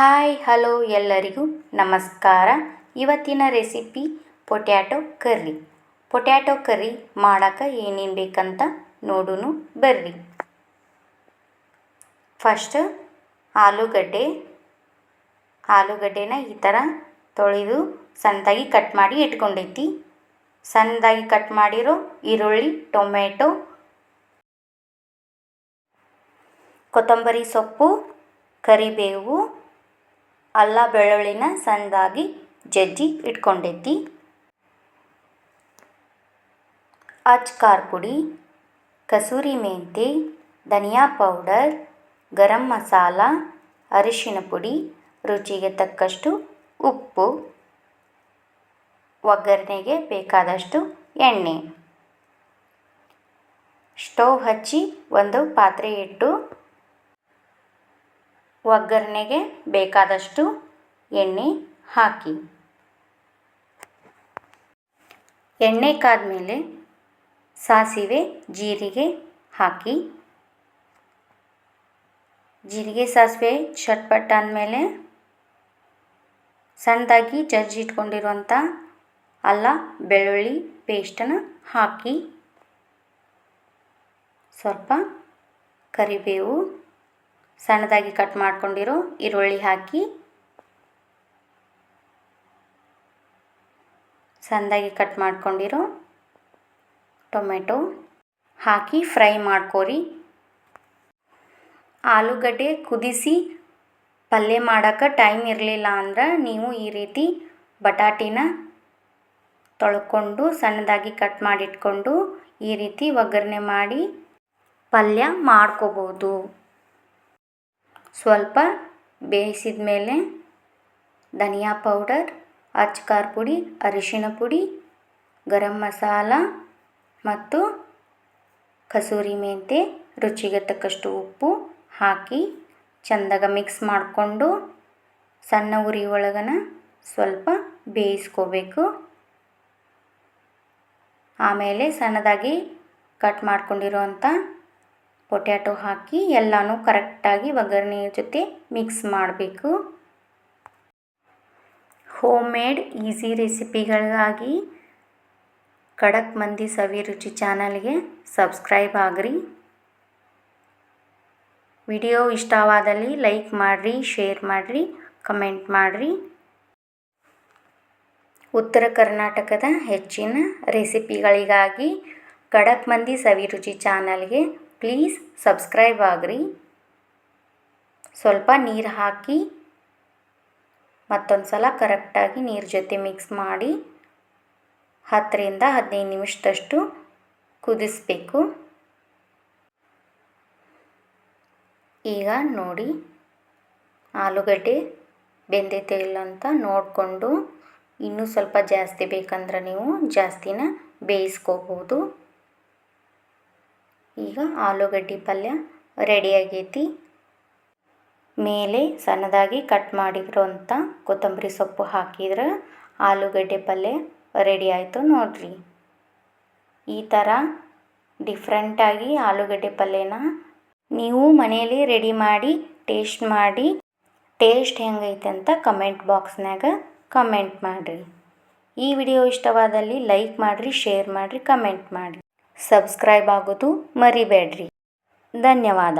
Hi, hello ಎಲ್ಲರಿಗೂ ನಮಸ್ಕಾರ. ಇವತ್ತಿನ recipe potato curry. Potato curry ಮಾಡೋಕೆ ಏನೇನು ಬೇಕಂತ ನೋಡೂ ಬರ್ರಿ. ಫಸ್ಟ್ ಆಲೂಗಡ್ಡೆ, ಆಲೂಗಡ್ಡೆನ ಈ ಥರ ತೊಳೆದು ಸಣ್ಣದಾಗಿ ಕಟ್ ಮಾಡಿ ಇಟ್ಕೊಂಡೈತಿ. ಸಣ್ಣದಾಗಿ ಕಟ್ ಮಾಡಿರೋ ಈರುಳ್ಳಿ ಟೊಮೆಟೊ ಕೊತ್ತಂಬರಿ ಸೊಪ್ಪು, ಕರಿಬೇವು ಅಲ್ಲ ಬೆಳ್ಳುಳ್ಳಿನ ಸಣ್ಣದಾಗಿ ಜಜ್ಜಿ ಇಟ್ಕೊಂಡೈತಿ ಅಚ್ ಖಾರ ಪುಡಿ ಕಸೂರಿ ಮೆಂತೆ, ಧನಿಯಾ ಪೌಡರ್, ಗರಂ ಮಸಾಲ, ಅರಿಶಿನ ಪುಡಿ, ರುಚಿಗೆ ತಕ್ಕಷ್ಟು ಉಪ್ಪು, ಒಗ್ಗರಣೆಗೆ ಬೇಕಾದಷ್ಟು ಎಣ್ಣೆ. ಸ್ಟವ್ ಹಚ್ಚಿ ಒಂದು ಪಾತ್ರೆ ಇಟ್ಟು ಒಗ್ಗರಣೆಗೆ ಬೇಕಾದಷ್ಟು ಎಣ್ಣೆ ಹಾಕಿ. ಎಣ್ಣೆ ಕಾದ್ಮೇಲೆ ಸಾಸಿವೆ, ಜೀರಿಗೆ ಹಾಕಿ. ಜೀರಿಗೆ, ಸಾಸಿವೆ ಚಟ್ಪಟ್ ಆದಮೇಲೆ ಸಣ್ಣದಾಗಿ ಜಜ್ಜಿ ಇಟ್ಕೊಂಡಿರುವಂಥ ಅಲ್ಲ, ಬೆಳ್ಳುಳ್ಳಿ ಪೇಸ್ಟನ್ನು ಹಾಕಿ. ಸ್ವಲ್ಪ ಕರಿಬೇವು ಸಣ್ಣದಾಗಿ ಕಟ್ ಮಾಡ್ಕೊಂಡಿರೋ. ಈರುಳ್ಳಿ ಹಾಕಿ ಸಣ್ಣದಾಗಿ ಕಟ್ ಮಾಡ್ಕೊಂಡಿರೋ. ಟೊಮೆಟೊ ಹಾಕಿ ಫ್ರೈ ಮಾಡ್ಕೋರಿ. ಆಲೂಗಡ್ಡೆ ಕುದಿಸಿ ಪಲ್ಯ ಮಾಡೋಕೆ ಟೈಮ್ ಇರಲಿಲ್ಲ ಅಂದ್ರೆ ನೀವು ಈ ರೀತಿ ಬಟಾಟಿನ ತೊಳ್ಕೊಂಡು ಸಣ್ಣದಾಗಿ ಕಟ್ ಮಾಡಿಟ್ಕೊಂಡು ಈ ರೀತಿ ಒಗ್ಗರಣೆ ಮಾಡಿ ಪಲ್ಯ ಮಾಡ್ಕೋಬೋದು. ಸ್ವಲ್ಪ ಬೇಯಿಸಿದ ಮೇಲೆ ಧನಿಯಾ ಪೌಡರ್ ಅಚ್ ಪುಡಿ ಅರಿಶಿನ ಪುಡಿ, ಗರಂ ಮಸಾಲ ಮತ್ತು ಕಸೂರಿ ಮೆಂತೆ, ರುಚಿಗೆ ತಕ್ಕಷ್ಟು ಉಪ್ಪು ಹಾಕಿ ಚಂದಾಗ ಮಿಕ್ಸ್ ಮಾಡಿಕೊಂಡು ಸಣ್ಣ ಉರಿ ಒಳಗನ ಸ್ವಲ್ಪ ಬೇಯಿಸ್ಕೋಬೇಕು. ಆಮೇಲೆ ಸಣ್ಣದಾಗಿ ಕಟ್ ಮಾಡ್ಕೊಂಡಿರೋಂಥ ಪೊಟ್ಯಾಟೊ ಹಾಕಿ ಎಲ್ಲನೂ ಕರೆಕ್ಟಾಗಿ ಒಗ್ಗರಣೆಯ ಜೊತೆ ಮಿಕ್ಸ್ ಮಾಡಬೇಕು. ಹೋಮ್ ಮೇಡ್ ಈಸಿ ರೆಸಿಪಿಗಳಿಗಾಗಿ ಖಡಕ್ ಮಂದಿ ಸವಿ ರುಚಿ ಚಾನಲ್ಗೆ ಸಬ್ಸ್ಕ್ರೈಬ್ ಆಗ್ರಿ. ವಿಡಿಯೋ ಇಷ್ಟವಾದಲ್ಲಿ ಲೈಕ್ ಮಾಡಿರಿ, ಶೇರ್ ಮಾಡಿರಿ, ಕಮೆಂಟ್ ಮಾಡಿರಿ. ಉತ್ತರ ಕರ್ನಾಟಕದ ಹೆಚ್ಚಿನ ರೆಸಿಪಿಗಳಿಗಾಗಿ ಖಡಕ್ ಮಂದಿ ಸವಿ ರುಚಿ ಚಾನಲ್ಗೆ ಪ್ಲೀಸ್ ಸಬ್ಸ್ಕ್ರೈಬ್ ಆಗ್ರಿ. ಸ್ವಲ್ಪ ನೀರು ಹಾಕಿ ಮತ್ತೊಂದು ಸಲ ಕರೆಕ್ಟಾಗಿ ನೀರು ಜೊತೆ ಮಿಕ್ಸ್ ಮಾಡಿ, ಹತ್ತರಿಂದ ಹದಿನೈದು ನಿಮಿಷದಷ್ಟು ಕುದಿಸಬೇಕು. ಈಗ ನೋಡಿ, ಆಲೂಗಡ್ಡೆ ಬೆಂದೈತೆ ಇಲ್ಲ ಅಂತ ನೋಡಿಕೊಂಡು, ಇನ್ನೂ ಸ್ವಲ್ಪ ಜಾಸ್ತಿ ಬೇಕಂದ್ರೆ ನೀವು ಜಾಸ್ತಿನ ಬೇಯಿಸ್ಕೋಬೋದು. ಈಗ ಆಲೂಗಡ್ಡೆ ಪಲ್ಯ ರೆಡಿ ಆಗೈತಿ ಮೇಲೆ ಸಣ್ಣದಾಗಿ ಕಟ್ ಮಾಡಿರೋಂಥ ಕೊತ್ತಂಬರಿ ಸೊಪ್ಪು ಹಾಕಿದ್ರೆ ಆಲೂಗಡ್ಡೆ ಪಲ್ಯ ರೆಡಿ ಆಯಿತು ನೋಡಿರಿ. ಈ ಥರ ಡಿಫ್ರೆಂಟಾಗಿ ಆಲೂಗಡ್ಡೆ ಪಲ್ಯನ ನೀವು ಮನೆಯಲ್ಲಿ ರೆಡಿ ಮಾಡಿ ಟೇಸ್ಟ್ ಮಾಡಿ ಟೇಸ್ಟ್ ಹೆಂಗೈತೆ ಅಂತ ಕಮೆಂಟ್ ಬಾಕ್ಸ್ನಾಗ ಕಮೆಂಟ್ ಮಾಡಿರಿ. ಈ ವಿಡಿಯೋ ಇಷ್ಟವಾದಲ್ಲಿ ಲೈಕ್ ಮಾಡಿರಿ ಶೇರ್ ಮಾಡಿರಿ ಕಮೆಂಟ್ ಮಾಡಿರಿ. ಸಬ್ಸ್ಕ್ರೈಬ್ ಆಗೋದು ಮರಿಬೇಡ್ರಿ. ಧನ್ಯವಾದ.